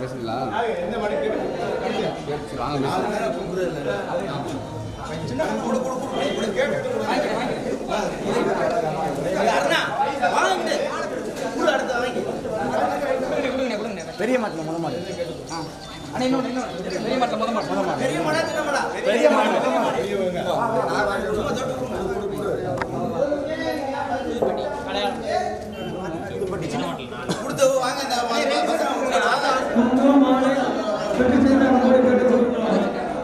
பேசுறீங்களா வாங்க. பெரிய மாட்டில் முத மாடு. ஆ. அண்ணா இன்னொன்று இன்னொன்று பெரிய மாட்டில் முத மாடு. முத மாடு பெரிய மாடு? பெரிய மாடு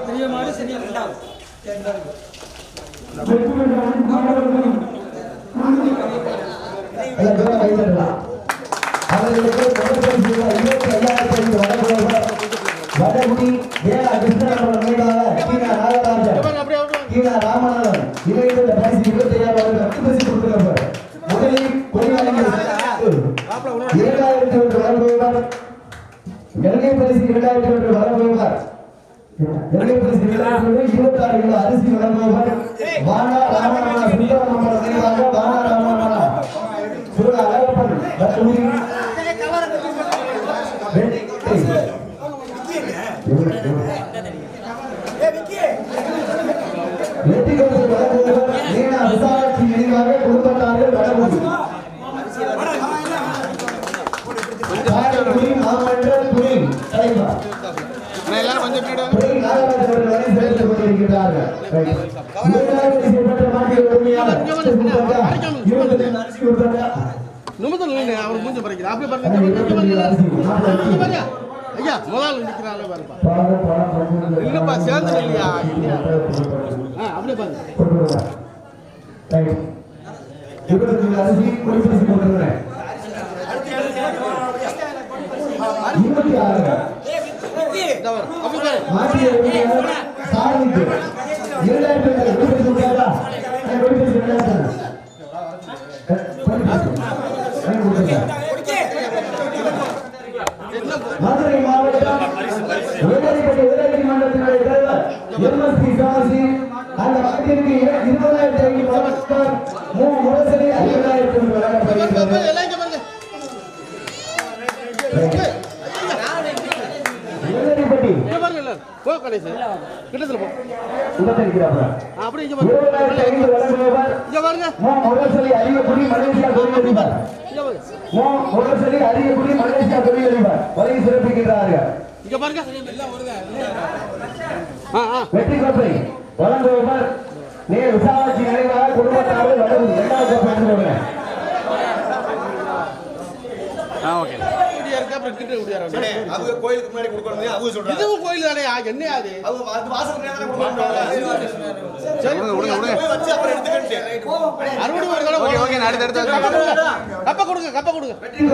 பெரிய மாடு. சரியா ரெண்டாவது ஐயா, தூரம் கைதட்டலாம். அவர்களுக்கு முதல் பரிசு ரூபாய் இருபத்தி ஐயாயிரத்தி ஐந்து வழங்குபவர் வடகுடி வேளா கிருஷ்ணாபுரம் மீதான கீழா நாகராஜன் ராமநாதன் இணைந்து இந்த பரிசு இருபத்தி ஐயாயிரம் ரத்து பரிசு கொடுக்கிறார் முதலில் இரண்டாயிரத்தி ஒன்று வழங்குபவர் பரிசு இரண்டாயிரத்தி ஒன்று பரிசு இரண்டாயிரத்தி ஒன்று இருபத்தி ஆறு கிலோ அரிசி வழங்குபவர் குடும்பத்தார்கள் மாவட்ட துணை தலைவர் துணை நாகராஜன் அவர்கள் வரை கொண்டிருக்கிறார்கள் இரண்டாயிரத்தி செய்யப்பட்ட மாட்டிய உரிமையாளர் நிமிடம் இல்லைங்க அவர் மூஞ்ச பறிக்கிறார். அப்படியே பாருங்க இங்க பாருங்க இங்க பாருங்க ஐயா முதல்ல நிக்கிறாங்க பாருப்பா. இல்லப்பா சேர்ந்து இல்லையா இல்லையா ஆ அப்படியே பாருங்க. இருபத்தஞ்சு அரிசி குறிப்பிட்டு கொண்டிருக்கிறேன் இருபத்தி ஆறு அப்படி மாட்டிய இரண்டாயிரத்தி இருபத்தி கொடுத்தாரா மதுரை மாவட்டம் வேலைப்பட்டி உதவி மன்றத்தினுடைய தலைவர் எம்எஸ்பி சாசி கடைசி கிட்டத்துல போ. இங்க இங்க பாருங்க. இங்க பாருங்க. வெற்றி கோப்பை வழங்குபவர் நே விசாலாட்சி நினைவாக குடும்பத்தார்கள் வழங்கும் இரண்டாவது கோப்பை எடுத்துக்கொள்கிறேன் ஆ ஓகே இப்படியா இருக்கு அப்புறம் கிட்ட இப்படியா இருக்கு அவங்க கோயிலுக்கு முன்னாடி கொடுக்கணும் அவங்க சொல்றாங்க. இதுவும் கோயில் தானே என்ன அது? அவங்க அது வாசல் நேரம் கொடுக்கணும். சரி விடுங்க வச்சு அப்புறம் எடுத்துக்கிட்டு அறுபடி ஒரு தடவை ஓகே ஓகே நான் அடுத்து அடுத்து கப்ப. கொடுங்க கப்ப கொடுங்க கப்ப கொடுங்க. வெற்றி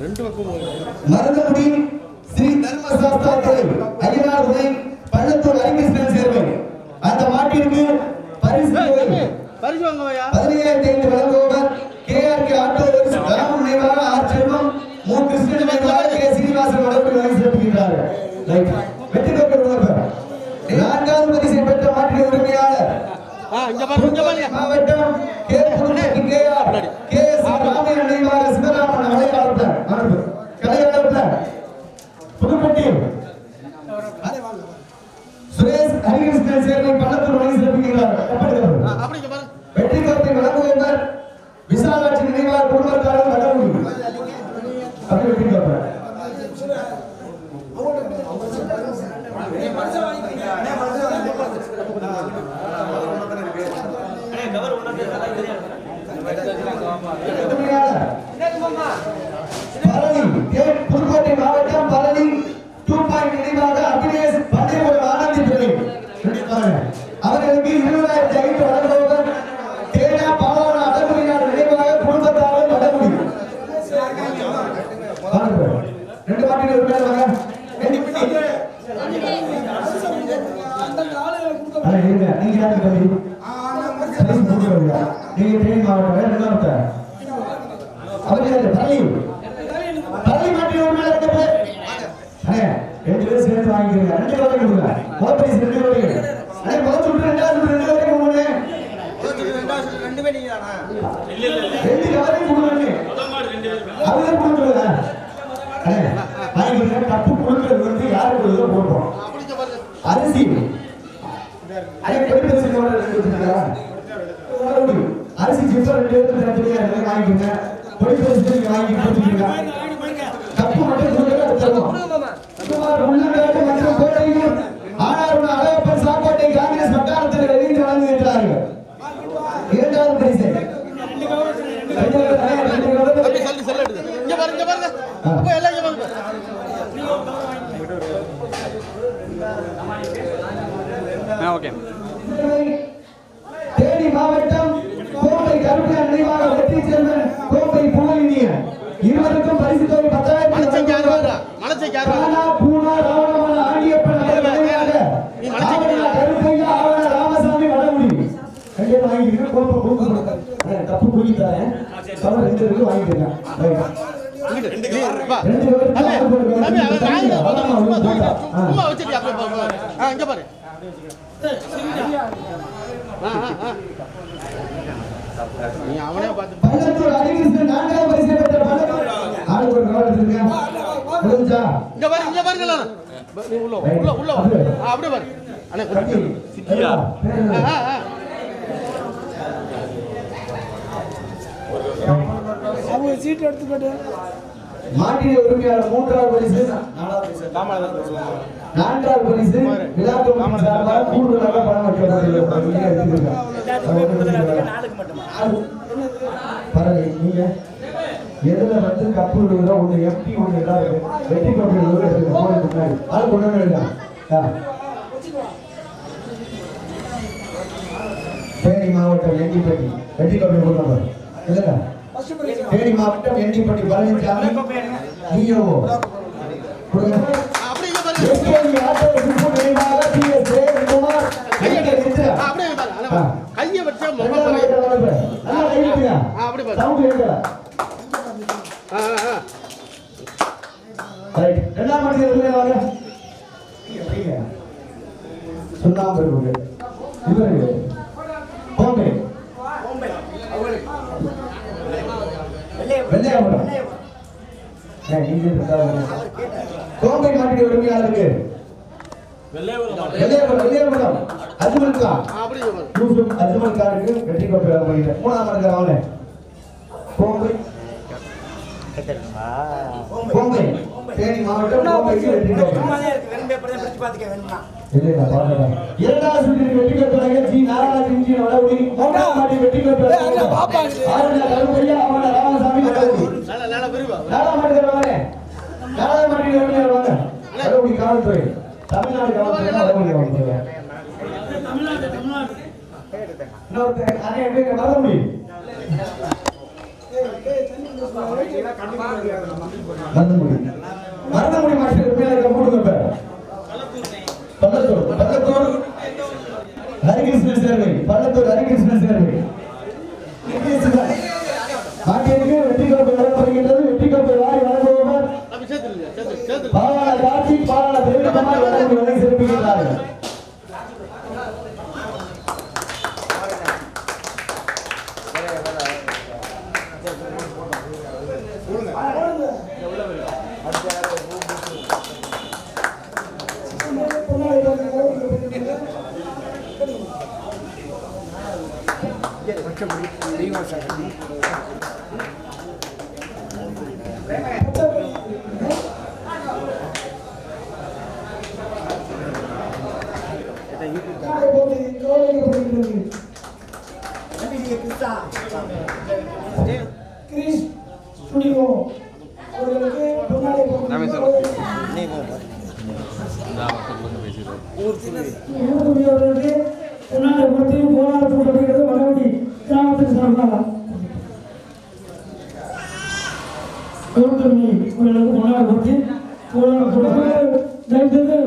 ரெண்டு பக்கம் ஸ்ரீ தர்மசாஸ்திரத்தை ஐயனார் உரை பள்ளத்தூர் அரிகிருஷ்ணன் சேர்வை அந்த மாட்டிற்கு பரிசு பரிசு வாங்கவையா? பதினையாயிரத்தி ஐந்து வழங்குபவர் K R K auto Raman நினைவாக ஆர் செல்வம் மு கிருஷ்ணன் நினைவாக கே சீனிவாசன் வழக்கு வழங்கி சிறப்பிக்கின்றார்கள். ரைட். வெற்றி பெற்ற உணர்வு நான்காவது பரிசை பெற்ற மாற்றிய உரிமையாளர். மாவட்டம் கே அவர்களுக்கு இருபதாயிரத்தி ஐநூறு வழங்குவதன் ரெண்டு பாட்டில் ஒரு பேர் ரெண்டு மாவட்டம் அவர் கொடுங்க ரெண்டு பேர் நீங்க தானா ரெண்டு கவரையும் கொடுங்க அதுதான் கொடுக்கறது? வந்து யாரு கொடுக்குறதோ போடுறோம். அப்படிங்க பாருங்க. அரிசி. அரிசி சிப்ஸ் ரெண்டு இருக்கு வாங்கிக்கோங்க நீங்க வாங்கி தப்பு மட்டும் தருவோம் உள்ளங்காட்டு மற்றும் ஆனாரும் அழகப்பன் சாப்பாட்டை காங்கிரஸ் வட்டாரத்தில் வெளியிட்டு வழங்குகின்றார்கள் இரண்டாவது பரிசு ரெண்டு கவரம், ரெண்டு கவரம். தம்பி சல்லி செல்ல எடுங்க இங்க பாருங்க இங்க பாருங்க அப்ப எல்லாம் இங்க பாருங்க ஆ ஓகே தேனி மாவட்டம் கோட்டை கருப்பையார் நினைவாக வெற்றி சேர்மன் கோட்டை புகழினியன் இருவருக்கும் பரிசு தொகை மனசைக்கு யார் பத்தாயிரத்தி வாங்க மனசைக்கு யார் வாங்க கானா பூனா ராவணமன ஆண்டியப்பன் அவர்கள் நினைவாக நீ மனசுக்கு ஆவண கருப்பையா ஆவண ராமசாமி வடமுடி ரெண்டு பேரும் வாங்கிக்கிறேன் கோப்பை கோப்பை கொடுத்தேன் தப்பு குடித்தாரேன் கவர் ரெண்டு பேருக்கு வாங்கிக்கிறேன் இங்கிட்டு, நீ வா. ரெண்டு பேருக்கு தம்பி, ஆறு பேருக்கு தம்பி, அவன் வாங்கின போதும், அதான் சும்மா அவன் தூக்கிட்டு, போட்டா. சும்மா வச்சுட்டு அப்படியே பாரு. ஆ, இங்க பாரு. நீ அவனே பார்த்து முடிஞ்சா இங்க பாரு இங்க பாருங்க நீ உள்ள உள்ள உள்ள அப்படியே. பாரு. அண்ணே கொஞ்சம் சிக்கியா? ஆ, ஆ. மாட்டிய உரிமையாளர் மூன்றாவது பரிசு. நான்காவது பரிசு. விழாக்கு சார்பாக கூடுதலாக பணம் வைக்கப்பட்டுள்ளது கப்பு விடுவதோ ஒண்ணு எம்பி ஒண்ணு எல்லாம் எடுத்துக்க போய் முன்னாடி அது கொண்டு. தேனி மாவட்டம் எண்டிப்பட்டி. தேனி மாவட்டம் எண்டிப்பட்டி பழனிசாமி டிஓ கையை வச்சா முகம் ரெண்டாவது பாரு. ஆட்டோ வரப்பு. நல்லா கை விட்டுங்க. ஆ, அப்படியே பாரு சவுண்ட் கேட்கல. ஆ, ஆ, ஆ. ரைட். ரெண்டாம் மனிதர் வாங்க. சுண்ணாம்பு இருக்கு. இவரு. பாம்பே. வெள்ளையாபுரம். கோம்பை உரிமையாளருக்கு வெள்ளையாபுரம் வெள்ளையாபுரம் அஜ்மல் யூசுப் அஜ்மல் வெற்றி கோப்பை மூணாம் கோம்பை கோம்பை தேனி மாவட்டம். இரண்டாவது சுற்றில் வெற்றி பெற்றவர்கள் ஜி. நாராயணன் ஜி. வடவுடி. மூன்றாம் ஆண்டில் வெற்றி ராமசாமி வடவுடி. காவல்துறை. தமிழ்நாடு காவல்துறை. இன்னொருத்தர், அதே எப்படி வடவுடி. மருதமுடி. மருதமுடி மாஸ்டர் உண்மையில இருக்க மூணு பேர். பள்ளத்தூர் பள்ளத்தூர் ஹரிகிருஷ்ணன் சேர்வை பள்ளத்தூர் ஹரிகிருஷ்ணன் சேர்வை 어차피 내용을 사람이. 크리스 그리고 오늘께 병아리 보고 네, 뭐. 나 아까 먼저 계시던. 오늘 오늘께 பொன்னாடை ஒவ்வொருத்தையும் போராட போட்டப்படுகிறது மகவதி கிராமத்தின் சார்பாக. கவுண்டமி உங்களுக்கு பொன்னாடை போட்டி போராட போட்டப்படுகிறது தயவுசெய்து